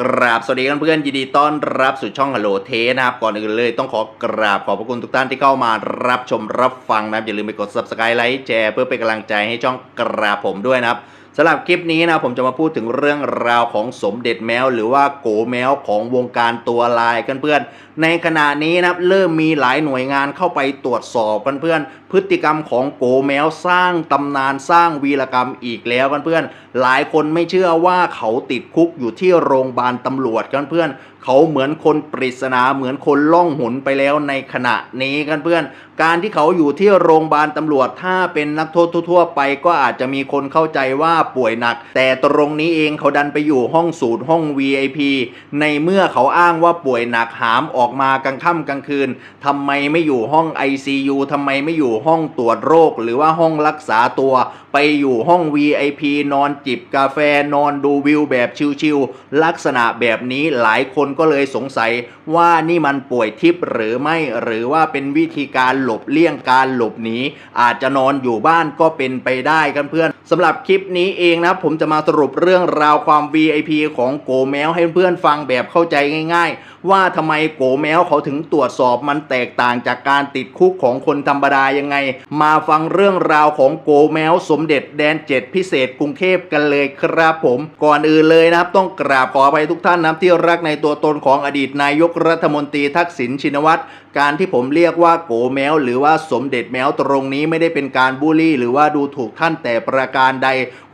กราบสวัสดีเพื่อนๆยินดีต้อนรับสู่ช่องฮัลโหลเทนะครับ ก่อนอื่นเลยต้องขอกราบขอบพระคุณทุกท่านที่เข้ามารับชมรับฟังนะครับ อย่าลืมไปกด subscribe ไลค์แชร์เพื่อเป็นกำลังใจให้ช่องกราบผมด้วยนะครับ สำหรับคลิปนี้นะผมจะมาพูดถึงเรื่องราวของสมเด็จแมว หรือว่าโกแมวของวงการตัวลายกันเพื่อน ในขณะนี้นะครับเริ่มมีหลายหน่วยงานเข้าไปตรวจสอบกันเพื่อน พฤติกรรมของโกแมวสร้างตำนานสร้างวีรกรรมอีกแล้วกันเพื่อน หลายคนไม่เชื่อว่าเขาติดคุกอยู่ที่โรงพยาบาลตำรวจกันเพื่อน เขาเหมือนคนปริศนาเหมือนคนล่องหนไปแล้วในขณะนี้กันเพื่อน การที่เขาอยู่ที่โรงพยาบาลตำรวจถ้าเป็นนักโทษทั่วไป ก็อาจจะมีคนเข้าใจว่าป่วยหนัก แต่ตรงนี้เองเขาดันไปอยู่ห้องสูตรห้อง VIP ในเมื่อเขาอ้างว่าป่วยหนักหามออกมากลางค่ำกลางคืนทำไมไม่อยู่ห้อง ICU ทำไมไม่อยู่ห้องตรวจโรค หรือว่าห้องรักษาตัว ไปอยู่ห้อง VIP นอนจิบกาแฟนอนดูวิวแบบชิลๆลักษณะแบบนี้หลายคนก็เลยสงสัยว่านี่มันป่วยทิพย์หรือไม่หรือว่าเป็นวิธีการหลบเลี่ยงการหลบหนีอาจจะนอนอยู่บ้านก็เป็นไปได้กันเพื่อน สำหรับคลิปนี้เองนะผมจะมาสรุปเรื่องราวความ VIP ของโกแมวให้เพื่อนฟังแบบเข้าใจง่าย ๆ ว่าทำไมโกแมวเขาถึงตรวจสอบมันแตกต่างจากการติดคุกของคนธรรมดายังไง มาฟังเรื่องราวของโกแมวสมเด็จแดนเจ็ดพิเศษกรุงเทพกันเลยครับผมก่อนอื่นเลยนะครับ ต้องกราบขออภัยทุกท่านนะที่รักในตัวตนของอดีตนายกรัฐมนตรีทักษิณชินวัตรการที่ผมเรียกว่าโกแมวหรือว่าสมเด็จแมวตรงนี้ไม่ได้เป็นการบูลลี่ หรือว่าดูถูกท่านแต่ประการการใด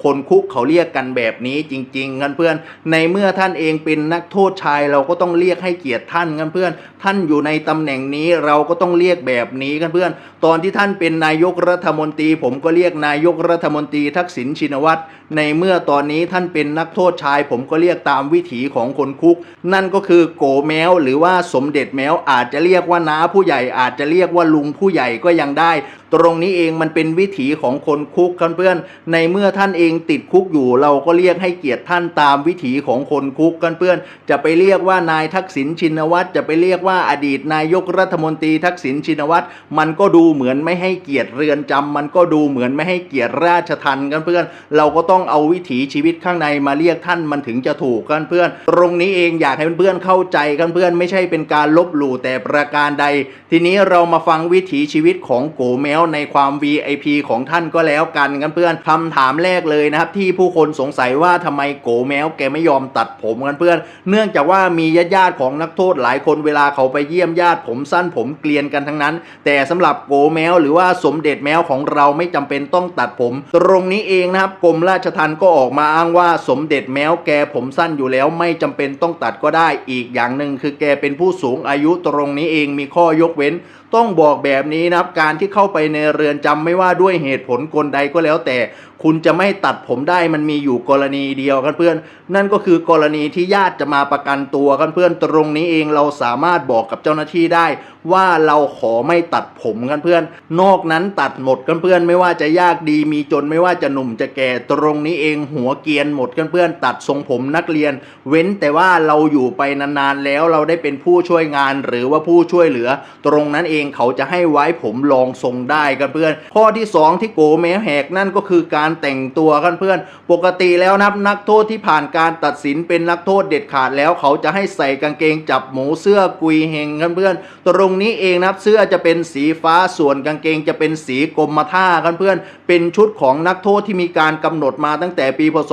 คนคุกเขาเรียกกันแบบนี้จริงๆกันเพื่อน ในเมื่อท่านเองเป็นนักโทษชายเราก็ต้องเรียกให้เกียรติท่านกันเพื่อน ท่านอยู่ในตำแหน่งนี้เราก็ต้องเรียกแบบนี้กันเพื่อน ตอนที่ท่านเป็นนายกรัฐมนตรี ผมก็เรียกนายกรัฐมนตรีทักษิณชินวัตรในเมื่อตอนนี้ท่านเป็นนักโทษชาย ผมก็เรียกตามวิถีของคนคุก นั่นก็คือโกแมวหรือว่าสมเด็จแมวอาจจะเรียกว่าน้าผู้ใหญ่อาจจะเรียกว่าลุงผู้ใหญ่ก็ยังได้ตรงนี้เองมันเป็นวิถีของคนคุกกันเพื่อนในเมื่อท่านเองติดคุกอยู่ เราก็เรียกให้เกียรติท่านตามวิถีของคนคุกกันเพื่อน จะไปเรียกว่านายทักษิณชินวัตรจะไปเรียกว่าอดีตนายกรัฐมนตรีทักษิณชินวัตรมันก็ดูเหมือนไม่ให้เกียรติเรือนจำมันก็ดูเหมือนไม่ให้เกียรติราชทันกันเพื่อน เราก็ต้องเอาวิถีชีวิตข้างในมาเรียกท่านมันถึงจะถูกกันเพื่อน ตรงนี้เองอยากให้เพื่อนๆเข้าใจกันเพื่อนไม่ใช่เป็นการลบหลู่แต่ประการใด ทีนี้เรามาฟังวิถีชีวิตของโกแมวในความ VIP ของท่านก็แล้วกันกันเพื่อนคำถามแรกเลยนะครับที่ผู้คนสงสัยว่าทำไมโกแมวแกไม่ยอมตัดผมกันเพื่อน เนื่องจากว่ามีญาติญาติของนักโทษหลายคนเวลาเขาไปเยี่ยมญาติผมสั้นผมเกลียนกันทั้งนั้น แต่สำหรับโกแมวหรือว่าสมเด็จแมวของเราไม่จำเป็นต้องตัดผม ตรงนี้เองนะครับกรมราชทัณฑ์ก็ออกมาอ้างว่าสมเด็จแมวแกผมสั้นอยู่แล้วไม่จำเป็นต้องตัดก็ได้อีกอย่างหนึ่งคือแกเป็นผู้สูงอายุตรงนี้เองมีข้อยกเว้นต้องบอกแบบนี้นะครับการที่เข้าไปในเรือนจำไม่ว่าด้วยเหตุผลกลใดก็แล้วแต่ คุณจะไม่ตัดผมได้มันมีอยู่กรณีเดียวกันเพื่อน นั่นก็คือกรณีที่ญาติจะมาประกันตัวกันเพื่อนตรงนี้เองเราสามารถบอกกับเจ้าหน้าที่ได้ ว่าเราขอไม่ตัดผมกันเพื่อน นอกนั้นตัดหมดกันเพื่อนไม่ว่าจะยากดีมีจนไม่ว่าจะหนุ่มจะแก่ตรงนี้เองหัวเกียนหมดกันเพื่อนตัดทรงผมนักเรียน เว้นแต่ว่าเราอยู่ไปนานๆแล้วเราได้เป็นผู้ช่วยงานหรือว่าผู้ช่วยเหลือ ตรงนั้นเองเขาจะให้ไว้ผมลองทรงได้กันเพื่อน ข้อที่สองที่โกแมวแหกนั่นก็คือการแต่งตัวกันเพื่อนปกติแล้วนะครับนักโทษที่ผ่านการตัดสินเป็นนักโทษเด็ดขาดแล้ว เขาจะให้ใส่กางเกงจับหมูเสื้อกุยเฮงกันเพื่อนตรงนี้เองนะครับเสื้อจะเป็นสีฟ้าส่วนกางเกงจะเป็นสีกรมท่ากันเพื่อน เป็นชุดของนักโทษที่มีการกำหนดมาตั้งแต่ปีพศ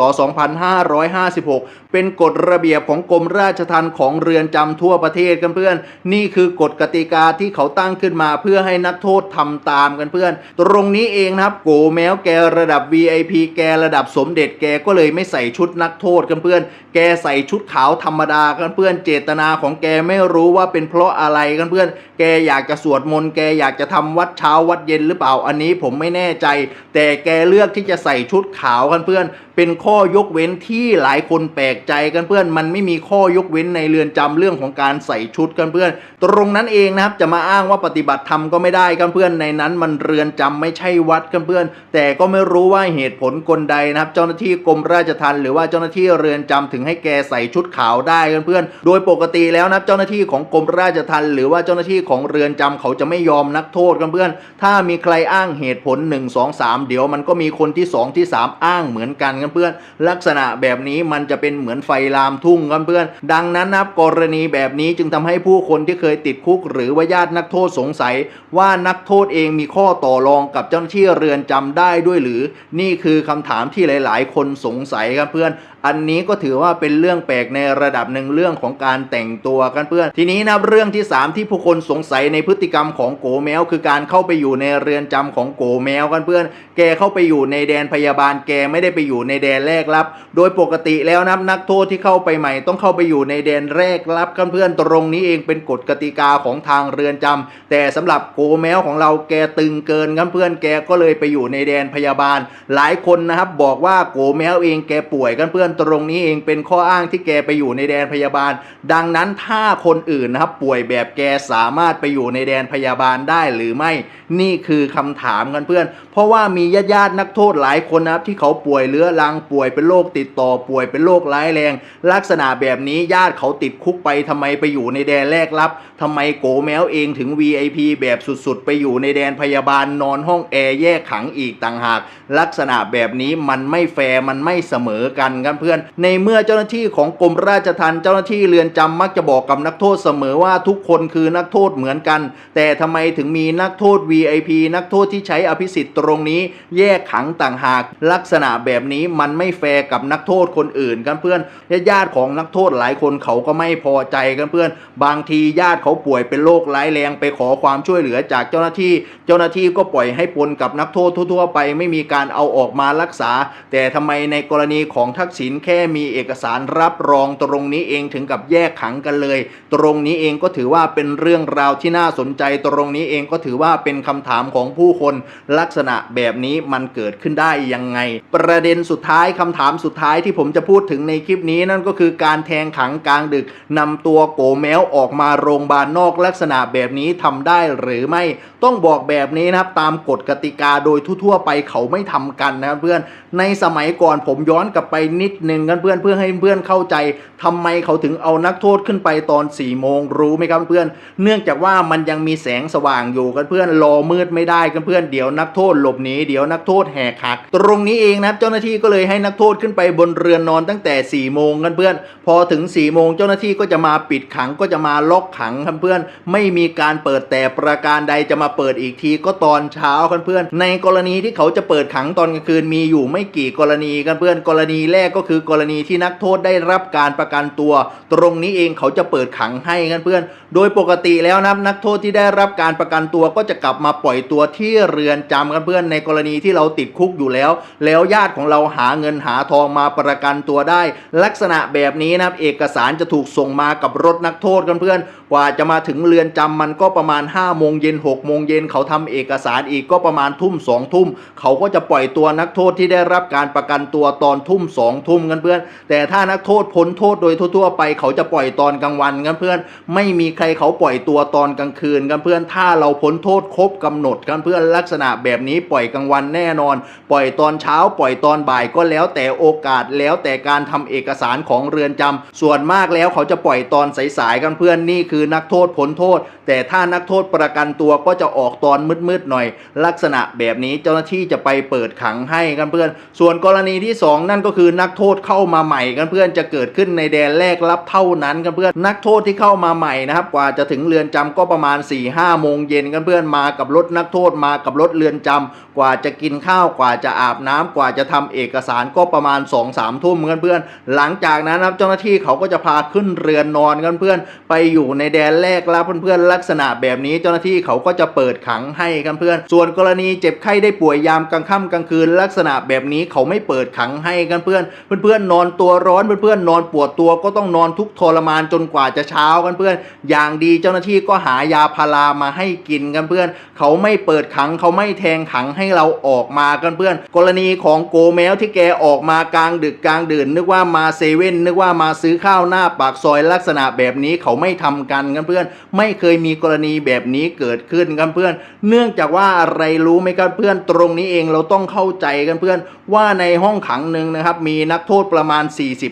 2556 เป็นกฎระเบียบของกรมราชทัณฑ์ของเรือนจำทั่วประเทศกันเพื่อน นี่คือกฎกติกาที่เขาตั้งขึ้นมาเพื่อให้นักโทษทำตามกันเพื่อน ตรงนี้เองนะครับโกแมวแกระดับ VIP แกระดับสมเด็จแกก็เลยไม่ใส่ชุดนักโทษกันเพื่อน แกใส่ชุดขาวธรรมดากันเพื่อน เจตนาของแกไม่รู้ว่าเป็นเพราะอะไรกันเพื่อน แกอยากจะสวดมนต์แกอยากจะทำวัดเช้าวัดเย็นหรือเปล่าอันนี้ผมไม่แน่ใจ แต่แกเลือกที่จะใส่ชุดขาวกันเพื่อน เป็นข้อยกเว้นที่หลายคนแปลกใจกันเพื่อน มันไม่มีข้อยกเว้นในเรือนจำเรื่องของการใส่ชุดกันเพื่อน ตรงนั้นเองนะครับจะมาอ้างว่าปฏิบัติธรรมก็ไม่ได้กันเพื่อนในนั้นมันเรือนจำไม่ใช่วัดกันเพื่อน แต่ก็ไม่รู้ว่าเหตุผลกลใดนะครับ เจ้าหน้าที่กรมราชทัณฑ์หรือว่าเจ้าหน้าที่เรือนจำถึงให้แกใส่ชุดขาวได้เพื่อนๆโดยปกติแล้วนะครับเจ้าหน้าที่ของกรมราชทัณฑ์หรือว่าเจ้าหน้าที่ของเรือนจำเขาจะไม่ยอมนักโทษกันเพื่อนถ้ามีใครอ้างเหตุผล 1 2 3 เดี๋ยวมันก็มีคนที่ 2 ที่ 3 อ้างเหมือนกันกันเพื่อนลักษณะแบบนี้มันจะเป็นเหมือนไฟลามทุ่งกันเพื่อน ดังนั้นนะครับกรณีแบบนี้จึงทำให้ผู้คนที่เคยติดคุก หรือว่าญาตินักโทษสงสัย ว่านักโทษเองมีข้อต่อรองกับเจ้าหน้าที่เรือนจำได้ด้วยหรือนี่ี่คือคำถามที่หลาย ๆ คนสงสัยครับเพื่อน อันนี้ก็ถือว่าเป็นเรื่องแปลกในระดับหนึ่งเรื่องของการแต่งตัวกันเพื่อน ทีนี้นะเรื่องที่ 3 ที่ผู้คนสงสัยในพฤติกรรมของโกแมว คือการเข้าไปอยู่ในเรือนจำของโกแมวกันเพื่อน แกเข้าไปอยู่ในแดนพยาบาลแกไม่ได้ไปอยู่ในแดนแรกรับ โดยปกติแล้วนะนักโทษที่เข้าไปใหม่ต้องเข้าไปอยู่ในแดนแรกรับกันเพื่อนตรงนี้เองเป็นกฎกติกาของทางเรือนจำแต่สำหรับโกแมวของเราแกตึงเกินกันเพื่อนแกก็เลยไปอยู่ในแดนพยาบาล หลายคนนะครับบอกว่าโกแมวเองแกป่วยกันเพื่อนตรงนี้เองเป็นข้ออ้างที่แกไปอยู่ในแดนพยาบาล ดังนั้นถ้าคนอื่นนะครับป่วยแบบแกสามารถไปอยู่ในแดนพยาบาลได้หรือไม่นี่คือคำถามกันเพื่อน เพราะว่ามีญาติญาตินักโทษหลายคนนะครับที่เขาป่วยเรื้อรังป่วยเป็นโรคติดต่อป่วยเป็นโรคร้ายแรง ลักษณะแบบนี้ญาติเขาติดคุกไปทำไมไปอยู่ในแดนแรกรับทำไมโกแมวเองถึง VIP แบบสุดๆ ไปอยู่ในแดนพยาบาลนอนห้องแอร์แยกขังอีกต่างหาก ลักษณะแบบนี้มันไม่แฟร์มันไม่เสมอกันกันเพื่อนในเมื่อเจ้าหน้าที่ของกรมราชทัณฑ์เจ้าหน้าที่เรือนจำมักจะบอกกับนักโทษเสมอว่าทุกคนคือนักโทษเหมือนกัน แต่ทำไมถึงมีนักโทษ VIP นักโทษที่ใช้อภิสิทธิ์ตรงนี้ แยกขังต่างหาก ลักษณะแบบนี้มันไม่แฟร์กับนักโทษคนอื่นกันเพื่อนญาติของนักโทษหลายคนเขาก็ไม่พอใจกันเพื่อน บางทีญาติเขาป่วยเป็นโรคร้ายแรงไปขอความช่วยเหลือจากเจ้าหน้าที่ เจ้าหน้าที่ก็ปล่อยให้ปนกับนักโทษทั่ว ๆ ไป ไม่มีการเอาออกมารักษา แต่ทำไมในกรณีของทักษิณแค่มีเอกสารรับรองตรงนี้เองถึงกับแยกขังกันเลย ตรงนี้เองก็ถือว่าเป็นเรื่องราวที่น่าสนใจ ตรงนี้เองก็ถือว่าเป็นคำถามของผู้คนลักษณะแบบนี้มันเกิดขึ้นได้ยังไง ประเด็นสุดท้ายคำถามสุดท้ายที่ผมจะพูดถึงในคลิปนี้นั่นก็คือการแทงขังกลางดึกนำตัวโกแมวออกมาโรงพยาบาลนอกลักษณะแบบนี้ทำได้หรือไม่ต้องบอกแบบนี้นะครับตามกฎกติกาโดยทั่วๆไปเขาไม่ทำกันนะครับเพื่อนในสมัยก่อนผมย้อนกลับไปนิดหนึ่งกันเพื่อนเพื่อให้เพื่อนเข้าใจทำไมเขาถึงเอานักโทษขึ้นไปตอน4ี่โมงรู้ไหมครับเพื่อน เนื่องจากว่ามันยังมีแสงสว่างอยู่กันเพื่อนรอมืดไม่ได้กันเพื่อนเดี๋ยวนักโทษหลบหนีเดี๋ยวนักโทษแหกหักตรงนี้เองนะครับเจ้าหน้าที่ก็เลยให้นักโทษขึ้นไปบนเรือนนอนตั้งแต่4ี่โมงกันเพื่อน พอถึง4ี่โมงเจ้าหน้าที่ก็จะมาปิดขังก็จะมาล็อกขังกันเพื่อน ไม่มีการเปิดแต่ประการใดจะมาเปิดอีกทีก็ตอนเช้ากันเพื่อน ในกรณีที่เขาจะเปิดขังตอนกลางคืนมีอยู่ไม่กี่กรณีกันเพื่อนกรณีแรกก็คือกรณีที่นักโทษได้รับการประกันตัว ตรงนี้เองเขาจะเปิดขังให้กันเพื่อน โดยปกติแล้วนะนักโทษที่ได้รับการประกันตัวก็จะกลับมาปล่อยตัวที่เรือนจำกันเพื่อนในกรณีที่เราติดคุกอยู่แล้ว แล้วญาติของเราหาเงินหาทองมาประกันตัวได้ ลักษณะแบบนี้นะครับเอกสารจะถูกส่งมากับรถนักโทษกันเพื่อน กว่าจะมาถึงเรือนจำมันก็ประมาณ5้าโมงเย็นหกโมงเย็นเขาทำเอกสารอีกก็ประมาณทุ่มสองทุ่ม เขาก็จะปล่อยตัวนักโทษที่ได้รับการประกันตัวตอนทุ่มสองทุ่มกันเพื่อน แต่ถ้านักโทษพ้นโทษโดยทั่วๆไปเขาจะปล่อยตอนกลางวันกันเพื่อน ไม่มีใครเขาปล่อยตัวตอนกลางคืนกันเพื่อน ถ้าเราพ้นโทษครบกำหนดกันเพื่อนลักษณะแบบนี้ปล่อยกลางวันแน่นอน ปล่อยตอนเช้าปล่อยตอนบ่ายก็แล้วแต่โอกาสแล้วแต่การทำเอกสารของเรือนจำส่วนมากแล้วเขาจะปล่อยตอนสายๆกันเพื่อนนี่คือนักโทษพ้นโทษ แต่ถ้านักโทษประกันตัวก็จะออกตอนมืดๆหน่อย ลักษณะแบบนี้เจ้าหน้าที่จะไปเปิดขังให้กันเพื่อน ส่วนกรณีที่สองนั่นก็คือนักโทษเข้ามาใหม่กันเพื่อนจะเกิดขึ้นในแดนแรกรับเท่านั้นกันเพื่อนนักโทษที่เข้ามาใหม่นะครับกว่าจะถึงเรือนจำก็ประมาณ4ี่ห้าโมงเย็นกันเพื่อนมากับรถนักโทษมากับรถเรือนจำกว่าจะกินข้าวกว่าจะอาบน้ำกว่าจะทำเอกสารก็ประมาณ2องสามทุ่มกันเพื่อนหลังจากนั้นนะครับเจ้าหน้าที่เขาก็จะพาขึ้นเรือนนอนกันเพื่อนไปอยู่ในแดนแรกรับเพื่อนๆลักษณะแบบนี้เจ้าหน้าที่เขาก็จะเปิดขังให้กันเพื่อน ส่วนกรณีเจ็บไข้ได้ป่วยยามกลางค่ำกลางคืน ลักษณะแบบนี้เขาไม่เปิดขังให้กันเพื่อนเพื่อนๆนอนตัวร้อนเพื่อนๆนอนปวดตัวก็ต้องนอนทุกทรมานจนกว่าจะเช้ากันเพื่อนอย่างดีเจ้าหน้าที่ก็หายาพารามาให้กินกันเพื่อน เขาไม่เปิดขังเขาไม่แทงขังให้เราออกมากันเพื่อน กรณีของโกแมวที่แกออกมากลางดึกกลางดื่นนึกว่ามาเซเว่นนึกว่ามาซื้อข้าวหน้าปากซอยลักษณะแบบนี้เขาไม่ทำกันกันเพื่อน ไม่เคยมีกรณีแบบนี้เกิดขึ้นกันเพื่อน เนื่องจากว่าอะไรรู้ไหมกันเพื่อนตรงนี้เองเราต้องเข้าใจกันเพื่อน ว่าในห้องขังหนึ่งนะครับ มีนักโทษประมาณ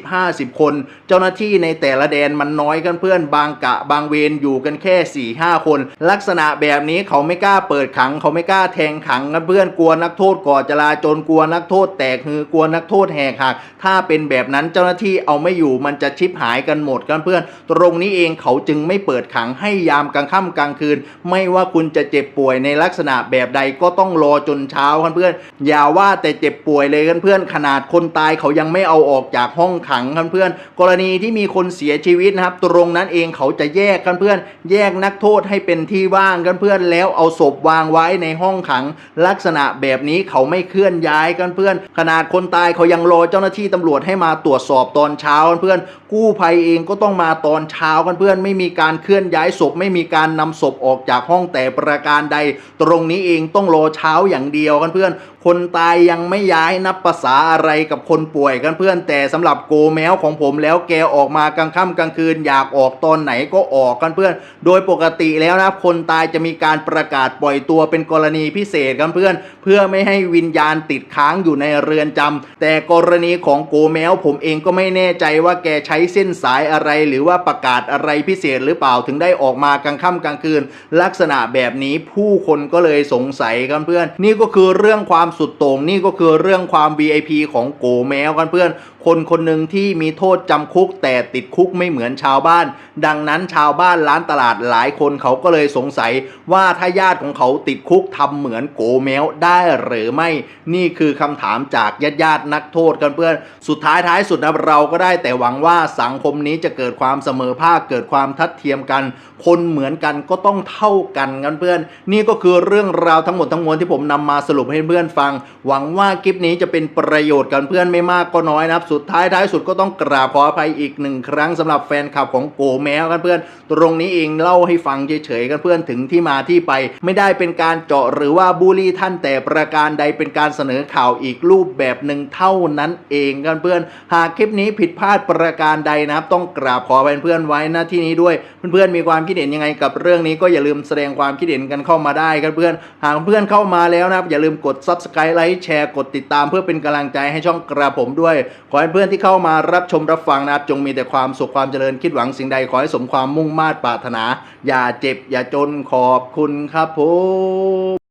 40-50 คน เจ้าหน้าที่ในแต่ละแดนมันน้อยกันเพื่อนบางกะบางเวรอยู่กันแค่ 4-5 คน ลักษณะแบบนี้เขาไม่กล้าเปิดขัง เขาไม่กล้าแทงขังกันเพื่อนกลัวนักโทษก่อจลาจลกลัวนักโทษแตกฮือกลัวนักโทษแหกหัก ถ้าเป็นแบบนั้นเจ้าหน้าที่เอาไม่อยู่มันจะชิบหายกันหมดกันเพื่อน ตรงนี้เองเขาจึงไม่เปิดขังให้ยามกลางค่ำกลางคืน ไม่ว่าคุณจะเจ็บป่วยในลักษณะแบบใดก็ต้องรอจนเช้ากันเพื่อน อย่าว่าแต่เจ็บป่วยเลยกันเพื่อน ขนาดคนตายเขายังไม่เอาออกจากห้องขังกันเพื่อน กรณีที่มีคนเสียชีวิตนะครับ ตรงนั้นเองเขาจะแยกกันเพื่อน แยกนักโทษให้เป็นที่ว่างกันเพื่อน แล้วเอาศพวางไว้ในห้องขัง ลักษณะแบบนี้เขาไม่เคลื่อนย้ายกันเพื่อน ขนาดคนตายเขายังรอเจ้าหน้าที่ตำรวจให้มาตรวจสอบตอนเช้ากันเพื่อน กู้ภัยเองก็ต้องมาตอนเช้ากันเพื่อน ไม่มีการเคลื่อนย้ายศพ ไม่มีการนำศพออกจากห้องแต่ประการใด ตรงนี้เองต้องรอเช้าอย่างเดียวกันเพื่อน คนตายยังไม่ย้ายนับภาษาอะไรกับคนป่วยกันเพื่อนแต่สำหรับโกแมวของผมแล้วแกออกมากลางค่ำกลางคืน อยากออกตอนไหนก็ออกกันเพื่อนโดยปกติแล้วนะคนตายจะมีการประกาศปล่อยตัวเป็นกรณีพิเศษกันเพื่อน เพื่อไม่ให้วิญญาณติดค้างอยู่ในเรือนจำแต่กรณีของโกแมวผมเองก็ไม่แน่ใจว่าแกใช้เส้นสายอะไร หรือว่าประกาศอะไรพิเศษหรือเปล่าถึงได้ออกมากลางค่ำกลางคืน ลักษณะแบบนี้ผู้คนก็เลยสงสัยกันเพื่อน นี่ก็คือเรื่องความสุดโต่งนี่ก็คือเรื่องความ VIP ของโกแมวกันเพื่อน คนคนหนึ่งที่มีโทษจำคุกแต่ติดคุกไม่เหมือนชาวบ้าน ดังนั้นชาวบ้านร้านตลาดหลายคนเขาก็เลยสงสัยว่าถ้าญาติของเขาติดคุกทำเหมือนโกแมวได้หรือไม่ นี่คือคำถามจากญาติญาตินักโทษกันเพื่อนสุดท้ายท้ายสุดนะเราก็ได้แต่หวังว่าสังคมนี้จะเกิดความเสมอภาคเกิดความทัดเทียมกัน คนเหมือนกันก็ต้องเท่ากันกันเพื่อน นี่ก็คือเรื่องราวทั้งหมดทั้งมวลที่ผมนำมาสรุปให้เพื่อนฟัง หวังว่าคลิปนี้จะเป็นประโยชน์กันเพื่อนไม่มากก็น้อยนะครับสุดท้ายท้ายสุดก็ต้องกราบขออภัยอีกหนึ่งครั้งสำหรับแฟนคลับของโกแมวกันเพื่อน ตรงนี้เองเล่าให้ฟังเฉยๆกันเพื่อนถึงที่มาที่ไป ไม่ได้เป็นการเจาะหรือว่าบูลลี่ท่านแต่ประการใดเป็นการเสนอข่าวอีกรูปแบบหนึ่งเท่านั้นเองกันเพื่อน หากคลิปนี้ผิดพลาดประการใดนะครับ ต้องกราบขอเพื่อนไว้หน้าที่นี้ด้วย เพื่อนๆมีความคิดเห็นยังไงกับเรื่องนี้ก็อย่าลืมแสดงความคิดเห็นกันเข้ามาได้กันเพื่อน หากเพื่อนเข้ามาแล้วนะครับอย่าลืมกด subscribe ไลค์แชร์กดติดตามเพื่อเป็นกำลังใจให้ช่องกระผมด้วยขอให้เพื่อนที่เข้ามารับชมรับฟังนะครับ จงมีแต่ความสุขความเจริญคิดหวังสิ่งใดขอให้สมความมุ่งมา่ปรารถนา อย่าเจ็บอย่าจนขอบคุณครับผม